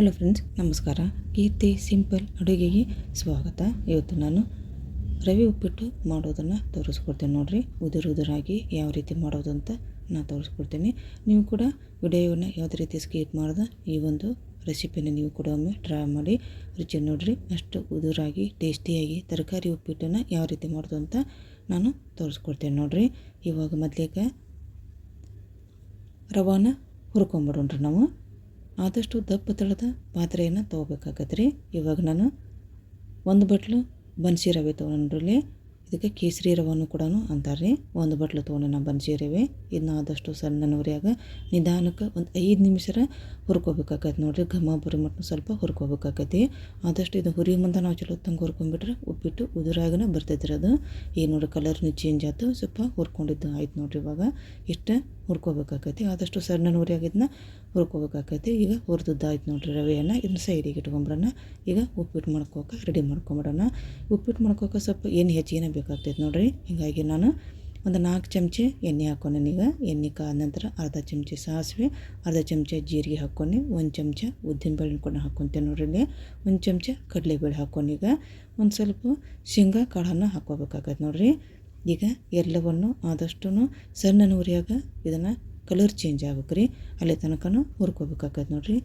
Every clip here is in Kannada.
ಹಲೋ ಫ್ರೆಂಡ್ಸ್ ನಮಸ್ಕಾರ. ಕೀರ್ತಿ ಸಿಂಪಲ್ ಅಡುಗೆಗೆ ಸ್ವಾಗತ. ಇವತ್ತು ನಾನು ರವೆ ಉಪ್ಪಿಟ್ಟು ಮಾಡೋದನ್ನು ತೋರಿಸ್ಕೊಡ್ತೇನೆ ನೋಡಿರಿ. ಉದುರು ಉದುರಾಗಿ ಯಾವ ರೀತಿ ಮಾಡೋದು ಅಂತ ನಾನು ತೋರಿಸ್ಕೊಡ್ತೀನಿ. ನೀವು ಕೂಡ ವಿಡಿಯೋವನ್ನು ಯಾವುದೇ ರೀತಿ ಸ್ಕಿಪ್ ಮಾಡ್ದೆ ಈ ಒಂದು ರೆಸಿಪಿನ ನೀವು ಕೂಡ ಒಮ್ಮೆ ಟ್ರೈ ಮಾಡಿ. ರುಚಿ ನೋಡಿರಿ. ಅಷ್ಟು ಉದುರಾಗಿ, ಟೇಸ್ಟಿಯಾಗಿ ತರಕಾರಿ ಉಪ್ಪಿಟ್ಟನ್ನು ಯಾವ ರೀತಿ ಮಾಡೋದು ಅಂತ ನಾನು ತೋರಿಸ್ಕೊಡ್ತೇನೆ ನೋಡಿರಿ. ಇವಾಗ ಮೊದಲಿಗೆ ರವಾನ ಹುರ್ಕೊಂಬಿಡೋಣ್ರಿ ನಾವು. ಆದಷ್ಟು ದಪ್ಪ ತಳದ ಪಾತ್ರೆಯನ್ನು ತೊಗೋಬೇಕಾಗತ್ತೆ ರೀ. ಇವಾಗ ನಾನು ಒಂದು ಬಟ್ಲು ಬನ್ಸಿ ರವೆ ತೊಗೊಂಡ್ರಲ್ಲಿ ಇದಕ್ಕೆ ಕೇಸರಿ ರವನ್ನು ಕೂಡ ಅಂತಾರೆ ರೀ. ಒಂದು ಬಟ್ಲು ತೊಗೊಂಡು ಬನ್ಸಿ ರವೆ ಇದನ್ನ ಆದಷ್ಟು ಸಣ್ಣ ನೂರಿಯಾಗ ನಿಧಾನಕ್ಕೆ ಒಂದು ಐದು ನಿಮಿಷ ಹುರ್ಕೋಬೇಕಾಗತ್ತೆ ನೋಡಿರಿ. ಘಮ ಬುರಿ ಮಟ್ಟ ಸ್ವಲ್ಪ ಹುರ್ಕೋಬೇಕಾಗತ್ತೆ ಆದಷ್ಟು ಇದು ಹುರಿ ಮುಂದೆ ನಾವು ಚಲೋ ತಂಗ ಹುರ್ಕೊಂಡ್ಬಿಟ್ರೆ ಉಪ್ಪಿಟ್ಟು ಉದುರಾಗನ ಬರ್ತೈತೆ ಅದು. ಈಗ ನೋಡಿರಿ ಕಲರ್ನು ಚೇಂಜ್ ಆಯ್ತು ಸ್ವಲ್ಪ ಹುರ್ಕೊಂಡಿದ್ದು ಆಯ್ತು ನೋಡಿರಿ ಇವಾಗ. ಇಷ್ಟು ಹುರ್ಕೋಬೇಕಾಕೈತಿ. ಆದಷ್ಟು ಸಣ್ಣ ನೂರಿಯಾಗಿದ್ದನ್ನ ಹುರ್ಕೋಬೇಕಾಕೈತಿ. ಈಗ ಹುರಿದದ್ದಾಯ್ತು ನೋಡಿರಿ ರವೆಯನ್ನು. ಇದನ್ನ ಸೈಡಿಗೆ ಇಟ್ಕೊಂಬಿಡೋಣ. ಈಗ ಉಪ್ಪಿಟ್ಟು ಮಾಡ್ಕೋಕೆ ರೆಡಿ ಮಾಡ್ಕೊಂಬಿಡೋಣ. ಉಪ್ಪಿಟ್ಟು ಮಾಡ್ಕೋಕೆ ಸ್ವಲ್ಪ ಎಣ್ಣೆ ಹೆಚ್ಚಿಗೆ ಬೇಕಾಗ್ತೈತೆ ನೋಡಿರಿ. ಹೀಗಾಗಿ ನಾನು ಒಂದು ನಾಲ್ಕು ಚಮಚೆ ಎಣ್ಣೆ ಹಾಕ್ಕೊಂಡೆ ಈಗ. ಎಣ್ಣೆ ಕಾದ ನಂತರ ಅರ್ಧ ಚಮಚೆ ಸಾಸಿವೆ, ಅರ್ಧ ಚಮಚ ಜೀರಿಗೆ ಹಾಕ್ಕೊಂಡು. ಒಂದು ಚಮಚ ಉದ್ದಿನಬೇಳೆ ಕೂಡ ಹಾಕ್ಕೊತೇನೆ ನೋಡ್ರಿ ಇಲ್ಲಿ. ಒಂದು ಚಮಚ ಕಡಲೆಬೇಳೆ ಹಾಕ್ಕೊಂಡು ಒಂದು ಸ್ವಲ್ಪ ಶೇಂಗಾ ಕಾಳನ್ನು ಹಾಕ್ಕೋಬೇಕಾಗತ್ತೆ ನೋಡಿರಿ. ಈಗ ಎಲ್ಲವನ್ನು ಆದಷ್ಟು ಸಣ್ಣ ಉರಿಯಾಗ ಇದನ್ನು ಕಲರ್ ಚೇಂಜ್ ಆಗ್ಬೇಕು ರೀ ಅಲ್ಲಿ ತನಕನೂ ಹುರ್ಕೋಬೇಕಾಗತ್ತೆ ನೋಡಿರಿ.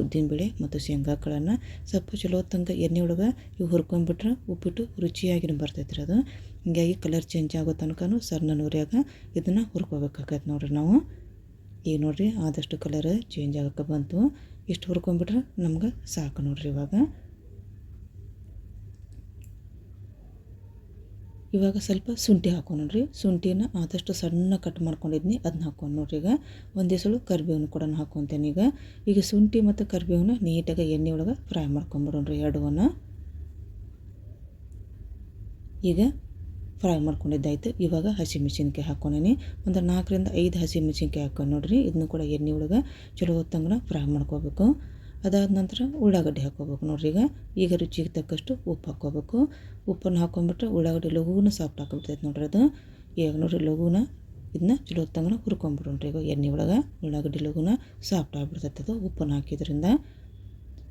ಉದ್ದಿನ ಬೇಳೆ ಮತ್ತು ಶೇಂಗಾ ಕಾಳನ್ನು ಸ್ವಲ್ಪ ಚಲೋ ತಂಗ ಎಣ್ಣೆ ಒಳಗೆ ಇವು ಹುರ್ಕೊಂಡ್ಬಿಟ್ರೆ ಉಪ್ಪಿಟ್ಟು ರುಚಿಯಾಗಿ ಬರ್ತೈತೆ ರೀ ಅದು. ಹೀಗಾಗಿ ಕಲರ್ ಚೇಂಜ್ ಆಗೋ ತನಕನೂ ಸಣ್ಣ ಉರಿಯಾಗ ಇದನ್ನು ಹುರ್ಕೋಬೇಕಾಗತ್ತೆ ನೋಡಿರಿ ನಾವು. ಈಗ ನೋಡಿರಿ ಆದಷ್ಟು ಕಲರ್ ಚೇಂಜ್ ಆಗೋಕೆ ಬಂತು. ಇಷ್ಟು ಹುರ್ಕೊಂಡ್ಬಿಟ್ರೆ ನಮ್ಗೆ ಸಾಕು ನೋಡಿರಿ ಇವಾಗ. ಇವಾಗ ಸ್ವಲ್ಪ ಶುಂಠಿ ಹಾಕೊಂಡು ನೋಡ್ರಿ. ಶುಂಠಿನ ಆದಷ್ಟು ಸಣ್ಣ ಕಟ್ ಮಾಡ್ಕೊಂಡಿದ್ನಿ ಅದನ್ನ ಹಾಕೊಂಡು ನೋಡ್ರಿ ಈಗ. ಒಂದೇ ಸಲ ಕರಿಬೇವನ್ನ ಕೂಡ ಹಾಕ್ಕೊತೇನೆ ಈಗ. ಈಗ ಶುಂಠಿ ಮತ್ತು ಕರಿಬೇವನ್ನ ನೀಟಾಗಿ ಎಣ್ಣೆ ಒಳಗೆ ಫ್ರೈ ಮಾಡ್ಕೊಂಬಿಡೋಣ್ರಿ ಎರಡವನ್ನ ಈಗ ಫ್ರೈ ಮಾಡ್ಕೊಂಡಿದ್ದಾಯ್ತು. ಇವಾಗ ಹಸಿಮೆಣಸಿನ್ಕಾಯಿ ಹಾಕ್ಕೊಂಡೇನಿ ಒಂದು ನಾಲ್ಕರಿಂದ ಐದು ಹಸಿಮೆಣಸಿನ್ಕಾಯಿ ಹಾಕೊಂಡು ನೋಡ್ರಿ. ಇದನ್ನು ಕೂಡ ಎಣ್ಣೆ ಒಳಗೆ ಚಲೋ ಹೊತ್ತಂಗೆ ಫ್ರೈ ಮಾಡ್ಕೋಬೇಕು. ಅದಾದ ನಂತರ ಉಳ್ಳಾಗಡ್ಡಿ ಹಾಕ್ಕೋಬೇಕು ನೋಡ್ರಿ ಈಗ. ಈಗ ರುಚಿಗೆ ತಕ್ಕಷ್ಟು ಉಪ್ಪು ಹಾಕ್ಕೋಬೇಕು. ಉಪ್ಪನ್ನು ಹಾಕ್ಕೊಂಬಿಟ್ರೆ ಉಳ್ಳಾಗಡ್ಡೆ ಲಘೂನ ಸಾಫ್ಟ್ ಹಾಕ್ಬಿಡ್ತೈತೆ ನೋಡ್ರಿ ಅದು. ಈಗ ನೋಡ್ರಿ ಲಘೂನ ಇದನ್ನ ಚಲೋ ತಂಗನ ಹುರ್ಕೊಂಬಿಡೋಣ್ರಿ ಈಗ ಎಣ್ಣೆ ಒಳಗೆ. ಉಳ್ಳಾಗಡ್ಡೆ ಲಘುನ ಸಾಫ್ಟ್ ಆಗ್ಬಿಡ್ತೈತೆ ಅದು ಉಪ್ಪನ್ನು ಹಾಕಿದ್ರಿಂದ.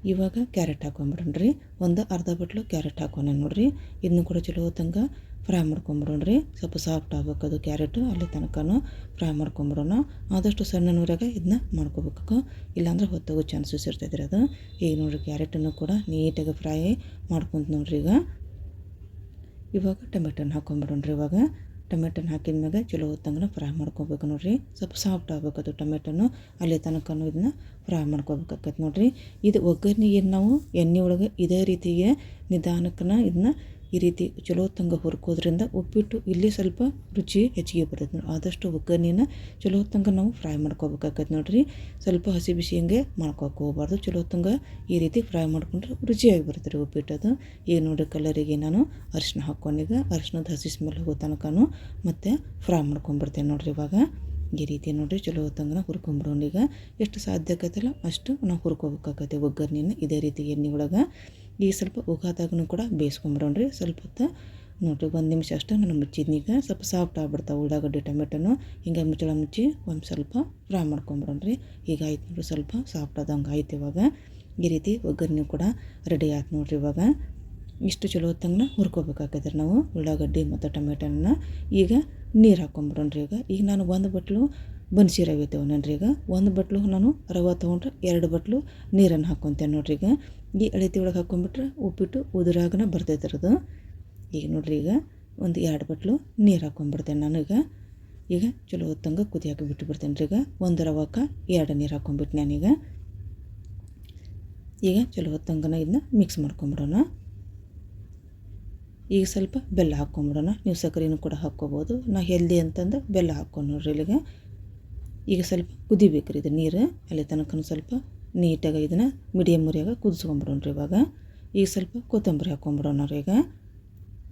ಇವಾಗ ಕ್ಯಾರೆಟ್ ಹಾಕೊಂಬಿಡೋಣ್ರಿ ಒಂದು ಅರ್ಧ ಬಟ್ಲು ಕ್ಯಾರೆಟ್ ಹಾಕೋಣ ನೋಡ್ರಿ. ಇದನ್ನು ಕೂಡ ಚಲೋ ಹೊತ್ತಂಗೆ ಫ್ರೈ ಮಾಡ್ಕೊಂಬಿಡೋಣ್ರಿ ಸ್ವಲ್ಪ ಸಾಫ್ಟ್ ಆಗ್ಬೇಕು ಅದು ಕ್ಯಾರೆಟು, ಅಲ್ಲಿ ತನಕನೂ ಫ್ರೈ ಮಾಡ್ಕೊಂಬಿಡೋಣ. ಆದಷ್ಟು ಸಣ್ಣ ಇದನ್ನ ಮಾಡ್ಕೋಬೇಕು ಇಲ್ಲಾಂದ್ರೆ ಹೊತ್ತೋಗೋ ಚಾನ್ಸಸ್ ಇರ್ತೈತೆ ಅದು. ಈಗ ನೋಡಿರಿ ಕ್ಯಾರೆಟನ್ನು ಕೂಡ ನೀಟಾಗಿ ಫ್ರೈ ಮಾಡ್ಕೊಂತ ನೋಡ್ರಿ ಈಗ. ಇವಾಗ ಟಮೆಟನ್ ರೀ ಇವಾಗ. ಟೊಮೆಟೊನ ಹಾಕಿದ ಮ್ಯಾಗ ಚಲೋ ಹೊತ್ತಂಗೆ ಫ್ರೈ ಮಾಡ್ಕೋಬೇಕು ನೋಡಿರಿ. ಸ್ವಲ್ಪ ಸಾಫ್ಟ್ ಆಗ್ಬೇಕದು ಟೊಮೆಟೊನು, ಅಲ್ಲಿ ತನಕನೂ ಇದನ್ನ ಫ್ರೈ ಮಾಡ್ಕೋಬೇಕಾಗತ್ತೆ ನೋಡಿರಿ. ಇದು ಒಗ್ಗರಣೆಗೆ ನಾವು ಎಣ್ಣೆ ಒಳಗೆ ಇದೇ ರೀತಿಗೆ ನಿಧಾನಕ್ಕನ ಇದನ್ನ ಈ ರೀತಿ ಚಲೋ ತಂಗ ಹುರ್ಕೋದ್ರಿಂದ ಉಪ್ಪಿಟ್ಟು ಇಲ್ಲಿ ಸ್ವಲ್ಪ ರುಚಿ ಹೆಚ್ಚಿಗೆ ಬರ್ತೈತೆ ನೋಡಿ. ಆದಷ್ಟು ಒಗ್ಗರಣೆನ ಚಲೋ ತಂಗ ನಾವು ಫ್ರೈ ಮಾಡ್ಕೋಬೇಕಾಗತ್ತೆ ನೋಡಿರಿ. ಸ್ವಲ್ಪ ಹಸಿ ಬಿಸಿ ಹಂಗೆ ಮಾಡ್ಕೋಕೆ ಹೋಗ್ಬಾರ್ದು. ಚಲೋ ತಂಗ ಈ ರೀತಿ ಫ್ರೈ ಮಾಡ್ಕೊಂಡ್ರೆ ರುಚಿಯಾಗಿ ಬರುತ್ತೆ ರೀ ಉಪ್ಪಿಟ್ಟು ಅದು. ಈಗ ನೋಡಿ ಕಲರಿಗೆ ನಾನು ಅರಿಶಿನ ಹಾಕ್ಕೊಂಡೀಗ ಅರಿಶಿನದ ಹಸಿ ಸ್ಮೆಲ್ ಹೋಗೋ ತನಕನೂ ಮತ್ತು ಫ್ರೈ ಮಾಡ್ಕೊಂಡ್ಬರ್ತೇನೆ ನೋಡಿರಿ ಇವಾಗ. ಈ ರೀತಿ ನೋಡಿರಿ ಚಲೋ ಹೊತ್ತಂಗೆ ಹುರ್ಕೊಂಬ್ರೋಣ ಈಗ. ಎಷ್ಟು ಸಾಧ್ಯ ಆಕತ್ತಲ್ಲ ಅಷ್ಟು ನಾವು ಹುರ್ಕೋಬೇಕಾಗತ್ತೆ ಒಗ್ಗರಣೆನ ಇದೇ ರೀತಿ ಎಣ್ಣೆ ಒಳಗೆ ಈಗ ಸ್ವಲ್ಪ ಉಗಾದಾಗೂ ಕೂಡ ಬೇಯಿಸ್ಕೊಂಬಿಡೋಣ್ರಿ. ಸ್ವಲ್ಪ ಹೊತ್ತು ನೋಡಿರಿ, ಒಂದು ನಿಮಿಷ ಅಷ್ಟು ನಾನು ಮುಚ್ಚಿದ್ನೀಗ ಸ್ವಲ್ಪ ಸಾಫ್ಟ್ ಆಗ್ಬಿಡ್ತಾವೆ ಉಳ್ಳಾಗಡ್ಡೆ, ಟೊಮೆಟೊನು. ಹಿಂಗೆ ಮುಚ್ಚಳ ಮುಚ್ಚಿ ಒಂದು ಸ್ವಲ್ಪ ಫ್ರೈ ಮಾಡ್ಕೊಂಬಿಡೋಣ್ರಿ. ಈಗ ಆಯ್ತು ನೋಡಿರಿ, ಸ್ವಲ್ಪ ಸಾಫ್ಟ್ ಆದಂಗೆ ಆಯ್ತು ಇವಾಗ. ಈ ರೀತಿ ಒಗ್ಗರಣೆ ಕೂಡ ರೆಡಿ ಆಯ್ತು ನೋಡಿರಿ ಇವಾಗ. ಇಷ್ಟು ಚಲೋ ಹೊತ್ತಂಗೆ ಹುರ್ಕೋಬೇಕಾಗಿದ್ರೆ ನಾವು ಉಳ್ಳಾಗಡ್ಡಿ ಮತ್ತು ಟೊಮೆಟೊನ. ಈಗ ನೀರು ಹಾಕ್ಕೊಂಬಿಡೋಣ್ರಿ ಈಗ. ಈಗ ನಾನು ಒಂದು ಬಟ್ಲು ಬನ್ಸಿ ರವೆ ತೊಗೊಂಡ್ರಿ ಈಗ. ಒಂದು ಬಟ್ಲು ನಾನು ರವೆ ತೊಗೊಂಡ್ರೆ ಎರಡು ಬಟ್ಲು ನೀರನ್ನು ಹಾಕ್ಕೊತೇನೆ ನೋಡ್ರಿ ಈಗ. ಈ ಅಳತಿ ಒಳಗೆ ಹಾಕ್ಕೊಂಬಿಟ್ರೆ ಉಪ್ಪಿಟ್ಟು ಉದುರಾಗನ ಬರ್ತೈತೆ ಅದು ಈಗ ನೋಡ್ರಿ ಈಗ ಒಂದು ಎರಡು ಬಟ್ಲು ನೀರು ಹಾಕ್ಕೊಂಬಿಡ್ತೇನೆ ನಾನು ಈಗ. ಈಗ ಚಲೋ ಹೊತ್ತಂಗೆ ಕುದಿ ಹಾಕಿ ಬಿಟ್ಟು ಬಿಡ್ತೇನೆ ರೀ ಈಗ. ಒಂದು ರವಕ್ಕೆ ಎರಡು ನೀರು ಹಾಕ್ಕೊಂಬಿಟ್ಟು ನಾನೀಗ ಈಗ. ಚಲೋ ಹೊತ್ತಂಗನ ಇದನ್ನ ಮಿಕ್ಸ್ ಮಾಡ್ಕೊಂಬಿಡೋಣ. ಈಗ ಸ್ವಲ್ಪ ಬೆಲ್ಲ ಹಾಕ್ಕೊಂಬಿಡೋಣ ನೀವು ಸಕ್ಕರೆನೂ ಕೂಡ ಹಾಕ್ಕೊಬೋದು. ನಾ ಹೆಲ್ದಿ ಅಂತಂದು ಬೆಲ್ಲ ಹಾಕ್ಕೊಂಡು ನೋಡ್ರಿ ಇಲ್ಲಿಗೆ ಈಗ ಸ್ವಲ್ಪ ಕುದಿಬೇಕು ರೀ ಇದು ನೀರು. ಅಲ್ಲಿ ತನಕ ಸ್ವಲ್ಪ ನೀಟಾಗಿ ಇದನ್ನು ಮೀಡಿಯಮ್ ಮುರಿಯಾಗ ಕುದಿಸ್ಕೊಂಬಿಡೋಣ್ರಿ ಇವಾಗ. ಈಗ ಸ್ವಲ್ಪ ಕೊತ್ತಂಬರಿ ಹಾಕ್ಕೊಂಬಿಡೋಣ ರೀ ಈಗ.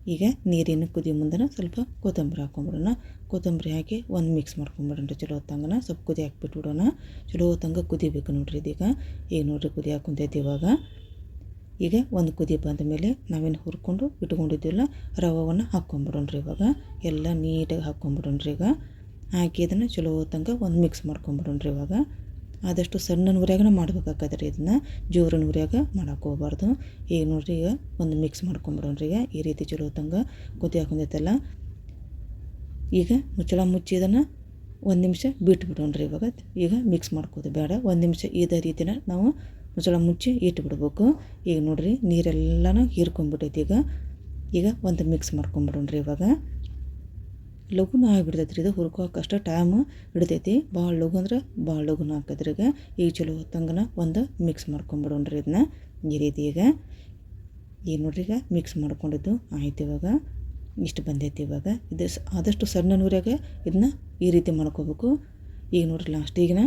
ಈಗ ನೀರಿನ ಕುದಿ ಮುಂದೆ ಸ್ವಲ್ಪ ಕೊತ್ತಂಬರಿ ಹಾಕ್ಕೊಂಬಿಡೋಣ ಕೊತ್ತಂಬರಿ ಹಾಕಿ ಒಂದು ಮಿಕ್ಸ್ ಮಾಡ್ಕೊಂಬಿಡೋಣ ಚಲೋ ಹೊತ್ತಂಗನ. ಸ್ವಲ್ಪ ಕುದಿ ಹಾಕ್ಬಿಟ್ಬಿಡೋಣ. ಚಲೋ ಹೊತ್ತಂಗೆ ಕುದಿಬೇಕು ನೋಡ್ರಿ ಇದೀಗ. ಈಗ ನೋಡ್ರಿ ಕುದಿ ಹಾಕ್ಕೊಂತೈತಿ ಇವಾಗ. ಈಗ ಒಂದು ಕುದಿ ಬಂದ ಮೇಲೆ ನಾವೇನು ಹುರ್ಕೊಂಡು ಇಟ್ಕೊಂಡಿದ್ದೀವಲ್ಲ ರವವನ್ನು ಹಾಕ್ಕೊಂಬಿಡೋಣ್ರಿ ಇವಾಗ. ಎಲ್ಲ ನೀಟಾಗಿ ಹಾಕ್ಕೊಂಬಿಡೋಣ್ರಿ ಈಗ. ಹಾಕಿ ಇದನ್ನು ಚಲೋ ತನಕ ಒಂದು ಮಿಕ್ಸ್ ಮಾಡ್ಕೊಂಬಿಡೋಣ್ರಿ ಇವಾಗ. ಆದಷ್ಟು ಸಣ್ಣ ಉರಿಯಾಗನ ಮಾಡ್ಬೇಕಾಗತ್ತೆ ರೀ ಇದನ್ನು. ಜೋರಿನ ಉರಿಯಾಗ ಮಾಡಕ್ಕೆ ಹೋಗ್ಬಾರ್ದು. ಈಗ ನೋಡ್ರಿ ಈಗ ಒಂದು ಮಿಕ್ಸ್ ಮಾಡ್ಕೊಂಬಿಡೋಣ್ರಿ ಈಗ. ಈ ರೀತಿ ಚಲೋ ತಂಗ ಕುದಿ ಹಾಕೊಂಡೈತಲ್ಲ ಈಗ ಮುಚ್ಚಳ ಮುಚ್ಚಿ ಇದನ್ನು ಒಂದು ನಿಮಿಷ ಬಿಟ್ಬಿಡೋಣ್ರಿ ಇವಾಗ. ಈಗ ಮಿಕ್ಸ್ ಮಾಡ್ಕೋದು ಬೇಡ. ಒಂದು ನಿಮಿಷ ಇದೇ ರೀತಿನ ನಾವು ಮುಚ್ಚಳ ಮುಚ್ಚಿ ಇಟ್ಬಿಡ್ಬೇಕು. ಈಗ ನೋಡಿರಿ ನೀರೆಲ್ಲನೂ ಹೀರ್ಕೊಂಡ್ಬಿಟ್ಟೈತಿ ಈಗ. ಈಗ ಒಂದು ಮಿಕ್ಸ್ ಮಾಡ್ಕೊಂಬಿಡೋಣ್ರಿ ಇವಾಗ. ಲಘುನ ಆಗಿಬಿಡ್ತೈತೆ ರೀ ಇದು. ಹುರ್ಕೋಕೆ ಅಷ್ಟು ಟೈಮ್ ಹಿಡಿತೈತಿ. ಭಾಳ ಲಘು ಅಂದ್ರೆ ಭಾಳ ಲಘುನ ಆಗ್ತೈತೆ ಈಗ. ಈಗ ಚಲೋ ಹೊತ್ತಂಗನ ಒಂದು ಮಿಕ್ಸ್ ಮಾಡ್ಕೊಂಬಿಡೋಣ್ರಿ ಇದನ್ನ. ಈ ರೀತಿ ಈಗ. ಈಗ ನೋಡ್ರಿ ಈಗ ಮಿಕ್ಸ್ ಮಾಡ್ಕೊಂಡಿದ್ದು ಆಯ್ತು ಇವಾಗ. ಇಷ್ಟು ಬಂದೈತಿ ಇವಾಗ. ಇದು ಆದಷ್ಟು ಸಣ್ಣ ನೂರಾಗ ಇದನ್ನ ಈ ರೀತಿ ಮಾಡ್ಕೋಬೇಕು. ಈಗ ನೋಡ್ರಿ ಲಾಸ್ಟಿಗಿನ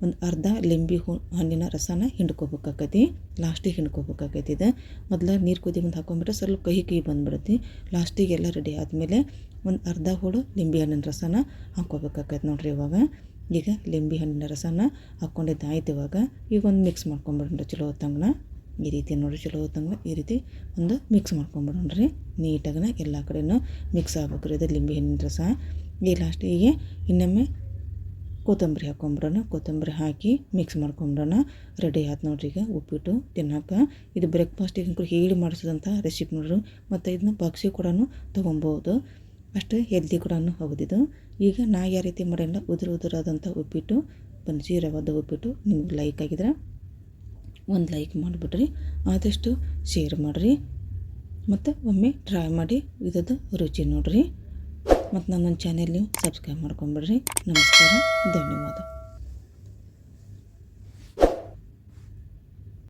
ಒಂದು ಅರ್ಧ ಲಿಂಬೆ ಹೂ ಹಣ್ಣಿನ ರಸನ ಹಿಂಡ್ಕೋಬೇಕಾಕೈತಿ ಲಾಸ್ಟಿಗೆ ಹಿಂಡ್ಕೋಬೇಕಾಕೈತಿ ಇದು ಮೊದಲು ನೀರು ಕುದಿ ಮುಂದೆ ಹಾಕೊಂಡ್ಬಿಟ್ರೆ ಸ್ವಲ್ಪ ಕಹಿ ಕಹಿ ಬಂದ್ಬಿಡುತ್ತೆ ಲಾಸ್ಟಿಗೆ ಎಲ್ಲ ರೆಡಿ ಆದಮೇಲೆ ಒಂದು ಅರ್ಧ ಹೂಳು ಲಿಂಬೆ ಹಣ್ಣಿನ ರಸನ ಹಾಕ್ಕೋಬೇಕಾಕೈತಿ ನೋಡಿರಿ ಇವಾಗ. ಈಗ ಲಿಂಬೆ ಹಣ್ಣಿನ ರಸನ ಹಾಕ್ಕೊಂಡಿದ್ದು ಆಯ್ತು ಇವಾಗ. ಈಗ ಒಂದು ಮಿಕ್ಸ್ ಮಾಡ್ಕೊಂಬಿಡೋಣ ಚಲೋ ಹೊತ್ತಂಗನ. ಈ ರೀತಿ ನೋಡಿ ಚಲೋ ಹೊತ್ತಂಗ ಈ ರೀತಿ ಒಂದು ಮಿಕ್ಸ್ ಮಾಡ್ಕೊಂಬಿಡೋಣ ರೀ ನೀಟಾಗನ ಎಲ್ಲ ಕಡೆನೂ ಮಿಕ್ಸ್ ಆಗ್ಬೇಕ್ರಿ ಇದು ಲಿಂಬೆ ಹಣ್ಣಿನ ರಸ. ಈ ಲಾಸ್ಟಿಗೆ ಇನ್ನೊಮ್ಮೆ ಕೊತ್ತಂಬರಿ ಹಾಕೊಂಬಿಡೋಣ ಕೊತ್ತಂಬರಿ ಹಾಕಿ ಮಿಕ್ಸ್ ಮಾಡ್ಕೊಂಬಿಡೋಣ ರೆಡಿ ಆಯ್ತು ನೋಡ್ರಿ ಈಗ ಉಪ್ಪಿಟ್ಟು ತಿನ್ನೋಕೆ. ಇದು ಬ್ರೇಕ್ಫಾಸ್ಟಿಗೆ ಹೇಳಿ ಮಾಡಿಸಿದಂಥ ರೆಸಿಪಿ ನೋಡ್ರಿ. ಮತ್ತು ಇದನ್ನ ಬಾಕ್ಸಿಗೆ ಕೂಡ ತೊಗೊಬೋದು. ಅಷ್ಟು ಹೆಲ್ದಿ ಕೂಡ ಹೌದಿದು ಈಗ ನಾ ಯಾವ ರೀತಿ ಮಾಡೋಣ ಉದುರು ಉದುರಾದಂಥ ಉಪ್ಪಿಟ್ಟು ಬನ್ಸಿ ರವಾದ ಉಪ್ಪಿಟ್ಟು ನಿಮ್ಗೆ ಲೈಕ್ ಆಗಿದ್ರೆ ಒಂದು ಲೈಕ್ ಮಾಡಿಬಿಡ್ರಿ. ಆದಷ್ಟು ಶೇರ್ ಮಾಡಿರಿ. ಮತ್ತು ಒಮ್ಮೆ ಟ್ರೈ ಮಾಡಿ ಇದದ್ದು ರುಚಿ ನೋಡಿರಿ. ಮತ್ತು ನನ್ನ ಚಾನೆಲ್ ನೀವು ಸಬ್ಸ್ಕ್ರೈಬ್ ಮಾಡ್ಕೊಂಬಿಡ್ರಿ. ನಮಸ್ಕಾರ. ಧನ್ಯವಾದ.